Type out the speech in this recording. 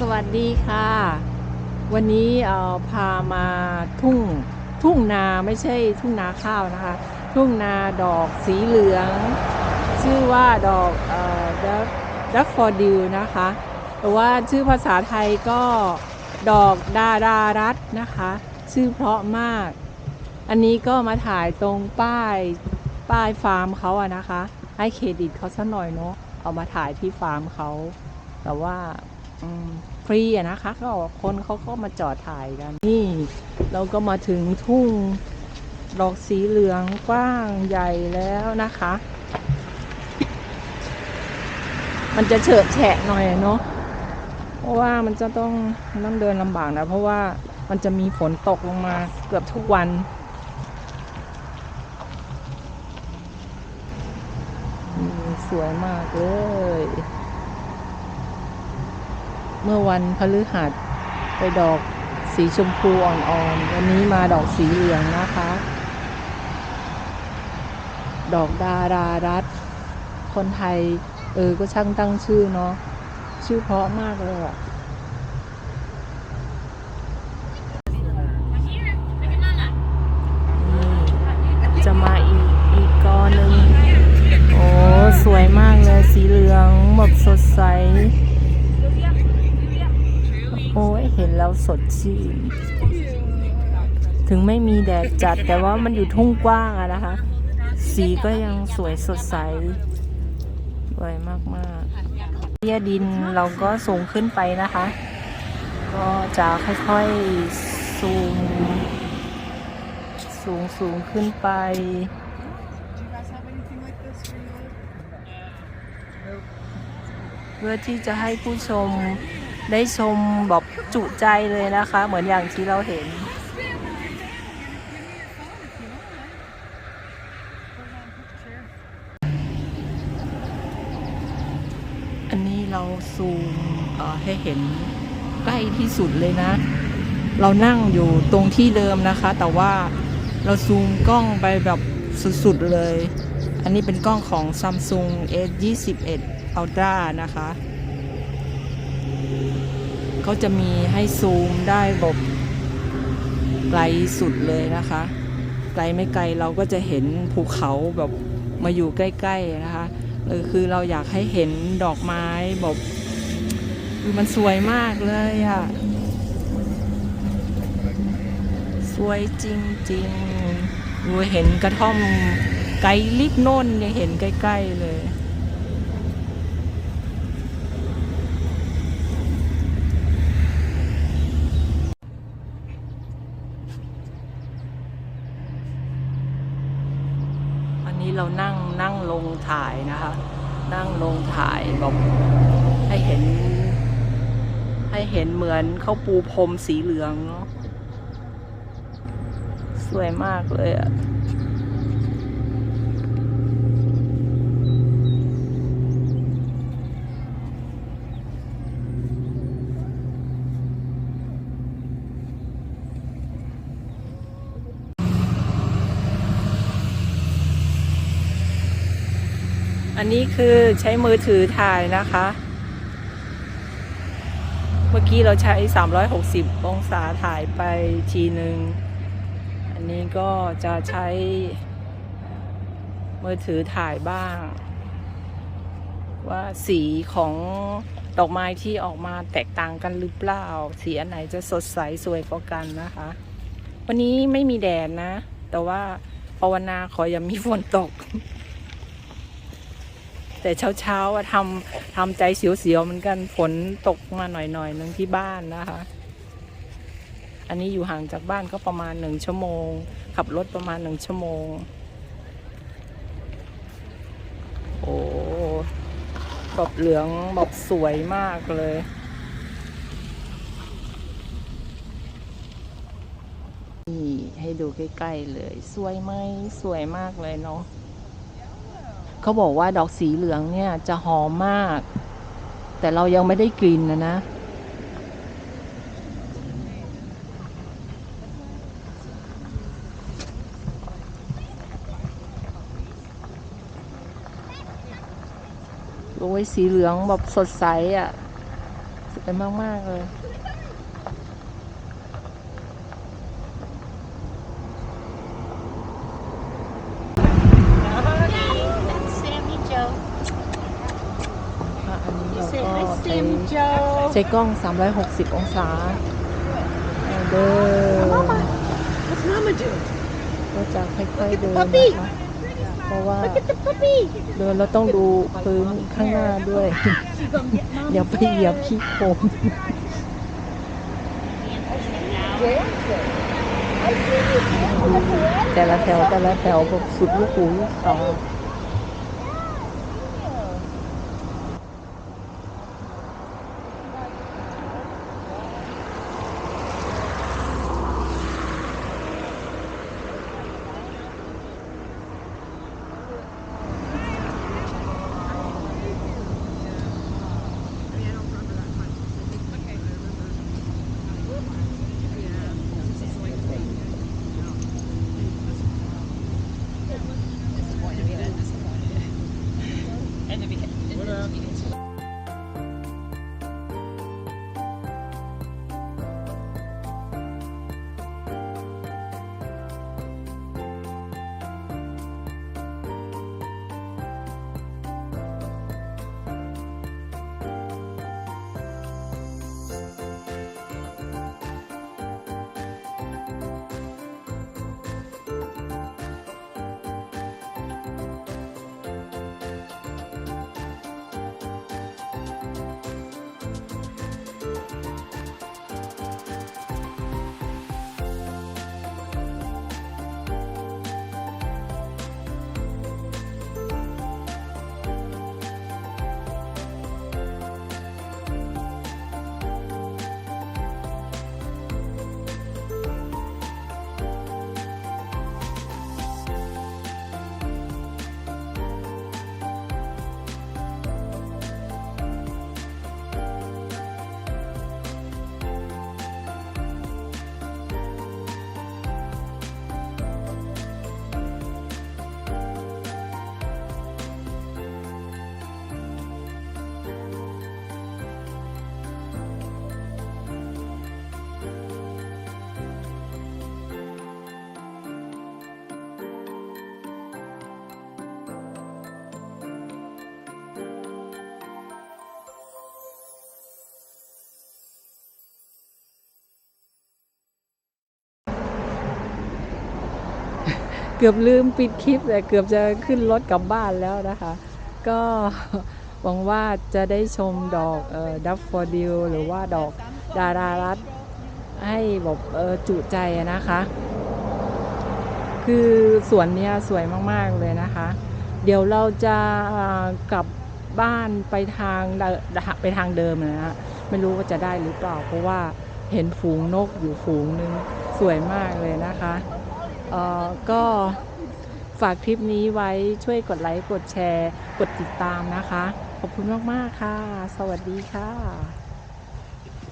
สวัสดีค่ะ วันนี้เอ่อพามาทุ่งทุ่งนาไม่ใช่ทุ่งนาข้าวนะคะ ทุ่งนาดอกสีเหลือง ชื่อว่าดอกเอ่อดักฟอร์ดิวนะคะหรือว่าชื่อภาษาไทยก็ดอกดาดารัตน์นะคะ ชื่อเพราะมาก อันนี้ก็มาถ่ายตรงป้ายป้ายฟาร์มเขาอะนะคะ ให้เครดิตเขาสักหน่อยเนาะเอามาถ่ายที่ฟาร์มเขาแต่ว่า ฟรีอะนะคะก็คนเขาก็มาจอดถ่ายกันนี่ เราก็มาถึงทุ่งดอกสีเหลืองกว้างใหญ่แล้วนะคะ มันจะเฉิดแฉะหน่อยเนาะเพราะว่ามันจะต้องต้องเดินลำบากนะเพราะว่ามันจะมีฝนตกลงมาเกือบทุกวัน สวยมากเลย เมื่อวันพฤหัส ไปดอกสีชมพูอ่อนๆ วันนี้มาดอกสีเหลืองนะคะ ดอกดารารัตคนไทย เออ ก็ช่างตั้งชื่อเนาะ ชื่อเพราะมากเลยอะจะมาอีกอีกกอหนึ่งโอ้ สวยมากเลย สีเหลืองแบบสดใส เห็นแล้วสดชื่น ถึงไม่มีแดดจัดแต่ว่ามันอยู่ทุ่งกว้างอะนะคะ สีก็ยังสวยสดใสสวยมากๆเตี้ยดินเราก็สูงขึ้นไปนะคะ ก็จะค่อยๆสูง สูงสูงขึ้นไปเพื่อที่จะให้ผู้ชม ได้ชมแบบจุใจเลยนะคะ เหมือนอย่างที่เราเห็น อันนี้เราซูมให้เห็นใกล้ที่สุดเลยนะ เรานั่งอยู่ตรงที่เดิมนะคะ แต่ว่าเราซูมกล้องไปแบบสุดๆเลย อันนี้เป็นกล้องของ Samsung S21 Ultra นะคะ เขาจะมีให้ซูมได้แบบไกลสุดเลยนะคะ ไกลไม่ไกลเราก็จะเห็นภูเขาแบบมาอยู่ใกล้ ๆนะคะเออคือเราอยากให้เห็นดอกไม้แบบคือมันสวยมากเลยอะ่ะ สวยจริงๆดูเห็นกระท่อมไกลลิบโน่นเนี่ยเห็นใกล้ ๆ เลย อันนี้เรานั่งนั่งลงถ่ายนะคะ นั่งลงถ่ายบอกให้เห็น ให้เห็นเหมือนเขาปูพรมสีเหลืองเนาะสวยมากเลยอะ อันนี้คือใช้มือถือถ่ายนะคะ เมื่อกี้เราใช้ 360 องศาถ่ายไปทีหนึ่ง อันนี้ก็จะใช้ มือถือถ่ายบ้าง ว่าสีของดอกไม้ที่ออกมาแตกต่างกันหรือเปล่า สีอันไหนจะสดใสสวยกว่ากันนะคะ วันนี้ไม่มีแดดนะ แต่ว่าภาวนาขออย่ามีฝนตก แต่เช้าๆทำทำใจเสียวๆเหมือนกันฝนตกมาหน่อยๆหนึ่งที่บ้านนะคะ อันนี้อยู่ห่างจากบ้านก็ประมาณหนึ่งชั่วโมง ขับรถประมาณหนึ่งชั่วโมง โอ้แบบเหลืองแบบสวยมากเลยนี่ให้ดูใกล้ ๆ เลย สวยไหมสวยมากเลยเนาะ เขาบอกว่าดอกสีเหลืองเนี่ยจะหอมมาก แต่เรายังไม่ได้กลิ่นนะนะ โอ้ยสีเหลืองแบบสดใสอะ่ะสสวยมาก ๆ เลย That's Sammy Joe. อะอันนี้ You เรา say ก็ hi, ใช้ Sammy Joe. ใช้กล้อง 360 องศาเอาเดิน Mama, what's Mama doing? ก็จะค่อยๆเดิน puppy นะคะเพราะว่า Look at the puppy. เดินเราต้องดูพื้นข้างหน้าด้วยเดี๋ยวไปเหยียบขี้โคลนแต่ละแถวแต่ละแถวแบบสุดลูกหูลูกตา เกือบลืมปิดคลิปแต่เกือบจะขึ้นรถกลับบ้านแล้วนะคะ ก็หวังว่าจะได้ชมดอกเอ่อดัฟฟอร์ดิลหรือว่าดอกดารารัตให้แบบเออจุใจนะคะ คือสวนเนี้ยสวยมาก ๆ เลยนะคะ เดี๋ยวเราจะกลับบ้านไปทางเดิไปทางเดิมนะฮะไม่รู้ว่าจะได้หรือเปล่า เพราะว่าเห็นฝูงนกอยู่ฝูงนึง สวยมากเลยนะคะ ก็ฝากคลิปนี้ไว้ช่วยกดไลค์ กดแชร์ กดติดตามนะคะ ขอบคุณมาก ๆ ค่ะ สวัสดีค่ะ